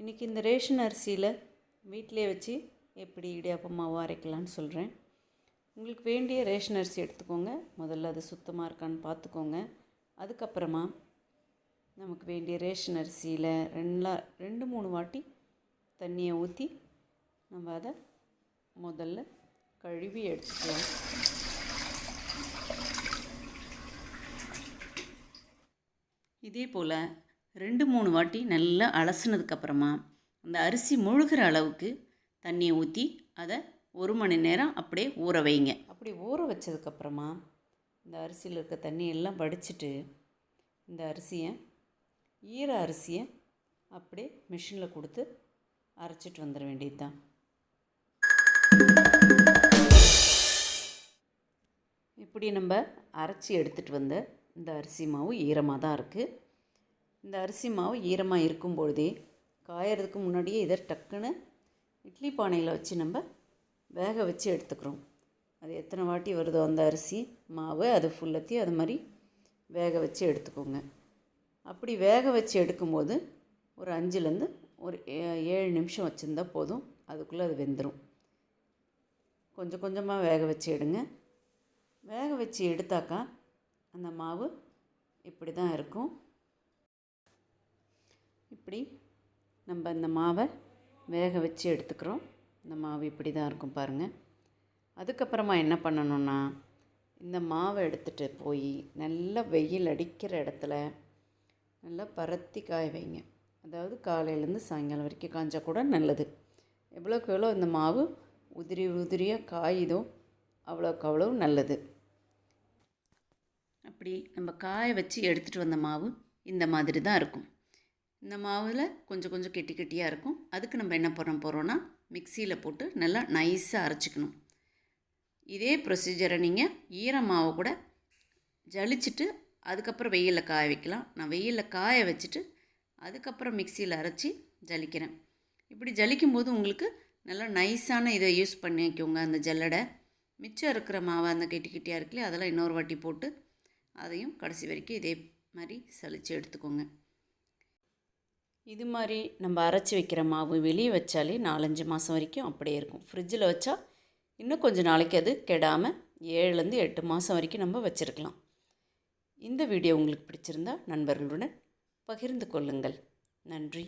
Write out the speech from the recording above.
இன்றைக்கி இந்த ரேஷன் அரிசியில் வீட்டிலே வச்சு எப்படி இடியாப்பம் மாவு அரைக்கலான்னு சொல்கிறேன் உங்களுக்கு வேண்டிய ரேஷன் அரிசி எடுத்துக்கோங்க. முதல்ல அது சுத்தமாக இருக்கான்னு பார்த்துக்கோங்க அதுக்கப்புறமா நமக்கு வேண்டிய ரேஷன் அரிசியில் ரெண்டா ரெண்டு மூணு வாட்டி தண்ணியை ஊற்றி நம்ம அதை முதல்ல கழுவி எடுத்துக்கலாம். இதே போல் ரெண்டு மூணு வாட்டி நல்லா அலசுனதுக்கப்புறமா அந்த அரிசி முழுகிற அளவுக்கு தண்ணியை ஊற்றி அதை ஒரு மணி நேரம் அப்படியே ஊற வைங்க. அப்படி ஊற வச்சதுக்கப்புறமா இந்த அரிசியில் இருக்க தண்ணியெல்லாம் வடிச்சிட்டு இந்த அரிசியை ஈர அரிசியை அப்படியே மிஷினில் கொடுத்து அரைச்சிட்டு வந்துட வேண்டியது தான் இப்படி நம்ம அரைச்சி எடுத்துகிட்டு வந்த இந்த அரிசி மாவு ஈரமாக தான் இருக்குது இந்த அரிசி மாவு ஈரமாக இருக்கும் பொழுதே காயறதுக்கு முன்னாடியே இதை டக்குன்னு இட்லி பானையில் வச்சு நம்ம வேக வச்சு எடுத்துக்கிறோம். அது எத்தனை வாட்டி வருதோ அந்த அரிசி மாவு அது ஃபுல்லத்தையும் அது மாதிரி வேக வச்சு எடுத்துக்கோங்க. அப்படி வேக வச்சு எடுக்கும்போது ஒரு அஞ்சுலேருந்து ஒரு ஏ- ஏழு நிமிஷம் வச்சுருந்தா போதும். அதுக்குள்ளே அது வெந்துடும் கொஞ்சம் கொஞ்சமாக வேக வச்சு எடுங்க. வேக வச்சு எடுத்தாக்கா அந்த மாவு இப்படி தான் இருக்கும். இப்படி நம்ம இந்த மாவை வேக வச்சு எடுத்துக்கிறோம். இந்த மாவு இப்படி தான் இருக்கும் பாருங்கள் அதுக்கப்புறமா என்ன பண்ணணும்னா இந்த மாவை எடுத்துகிட்டு போய் நல்லா வெயில் அடிக்கிற இடத்துல நல்லா பரத்தி காய வைங்க. அதாவது காலையிலேருந்து சாயங்காலம் வரைக்கும் காய்ஞ்சா கூட நல்லது. எவ்வளோக்கு எவ்வளோ இந்த மாவு உதிரி உதிரியாக காயுதோ அவ்வளோக்கு அவ்வளோ நல்லது. அப்படி நம்ம காய வச்சு எடுத்துகிட்டு வந்த மாவு இந்த மாதிரி தான் இருக்கும். இந்த மாவில் கொஞ்சம் கொஞ்சம் கெட்டி கெட்டியாக இருக்கும். அதுக்கு நம்ம என்ன பண்ண போகிறோன்னா மிக்சியில் போட்டு நல்லா நைஸாக அரைச்சிக்கணும். இதே ப்ரொசீஜரை நீங்கள் ஈர மாவை கூட ஜலிச்சுட்டு அதுக்கப்புறம் வெயிலில் காய வைக்கலாம். நான் வெயிலில் காய வச்சுட்டு அதுக்கப்புறம் மிக்சியில் அரைச்சி ஜலிக்கிறேன். இப்படி ஜலிக்கும் போது உங்களுக்கு நல்லா நைஸான இதை யூஸ் பண்ணிக்கோங்க அந்த ஜல்லடை. மிச்சம் இருக்கிற மாவை அந்த கெட்டி கெட்டியாக இருக்குல்லையே அதெல்லாம் இன்னொரு வாட்டி போட்டு அதையும் கடைசி வரைக்கும் இதே மாதிரி சலிச்சு எடுத்துக்கோங்க. இது மாதிரி நம்ம அரைச்சி வைக்கிற மாவு வெளியே வச்சாலே நாலஞ்சு மாதம் வரைக்கும் அப்படியே இருக்கும். ஃப்ரிட்ஜில் வச்சா இன்னும் கொஞ்சம் நாளைக்கு அது கெடாமல் ஏழுலேருந்து எட்டு மாதம் வரைக்கும் நம்ம வச்சுருக்கலாம். இந்த வீடியோ உங்களுக்கு பிடிச்சிருந்தா நண்பர்களுடன் பகிர்ந்து கொள்ளுங்கள். நன்றி.